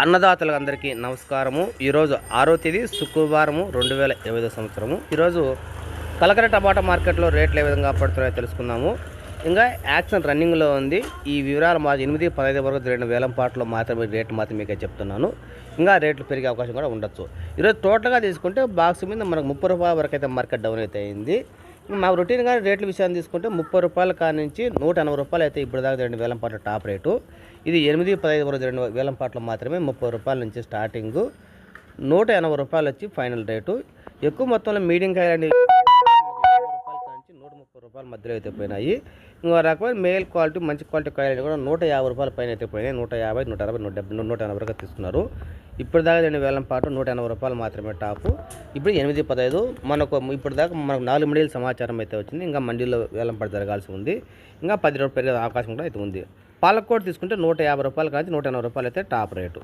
అన్నదాతలందరికీ నమస్కారము. ఈరోజు ఆరో తేదీ శుక్రవారము రెండు వేల ఇరవై సంవత్సరము. ఈరోజు కలకర టమాటా మార్కెట్లో రేట్లు ఏ విధంగా పడుతున్నాయో తెలుసుకుందాము. ఇంకా యాక్షన్ రన్నింగ్లో ఉంది. ఈ వివరాలు మా ఎనిమిది పదహైదు వరకు జరిగిన వేలం పాటలో మాత్రమే రేటు మాత్రం మీకే చెప్తున్నాను. ఇంకా రేట్లు పెరిగే అవకాశం కూడా ఉండొచ్చు. ఈరోజు టోటల్గా తీసుకుంటే బాక్స్ మీద మనకు ముప్పై రూపాయల వరకు అయితే మార్కెట్ డౌన్ అయితే అయింది. మా రొటీన్గా రేట్ల విషయాన్ని తీసుకుంటే ముప్పై రూపాయల కాడి నుంచి నూట ఎనభై రూపాయలు అయితే ఇప్పుడు దాకా రెండు వేలం పాటల టాప్ రేటు. ఇది ఎనిమిది పదహైదు వరకు రెండు వేలం పాటలు మాత్రమే ముప్పై రూపాయల నుంచి స్టార్టింగ్. నూట ఎనభై రూపాయలు వచ్చి ఫైనల్ రేటు. ఎక్కువ మొత్తంలో మీడియం కాయలండి రూపాయల నుంచి నూట ముప్పై రూపాయల మధ్యలో అయితే పోయినాయి. ఇంకో రకమైన మేల్ క్వాలిటీ మంచి క్వాలిటీ కాయలు కూడా నూట యాభై రూపాయల పైన అయితే పోయినాయి. నూట యాభై నూట అరవై నూట డెబ్బై నూట ఎనభై వరకు తీసుకున్నారు. ఇప్పటిదాకా రెండు వేల పాటు నూట ఎనభై రూపాయలు మాత్రమే టాపు. ఇప్పుడు ఎనిమిది పదహైదు మనకు ఇప్పటిదాకా మనకు నాలుగు మండీల సమాచారం అయితే వచ్చింది. ఇంకా మండీలో వేలం పాటు జరగాల్సి ఉంది. ఇంకా పది రూపాయలు పెరిగే అవకాశం కూడా అయితే ఉంది. పాలకోట్ తీసుకుంటే నూట యాభై రూపాయల కానీ నూట ఎనభై రూపాయలు అయితే టాప్ రేటు.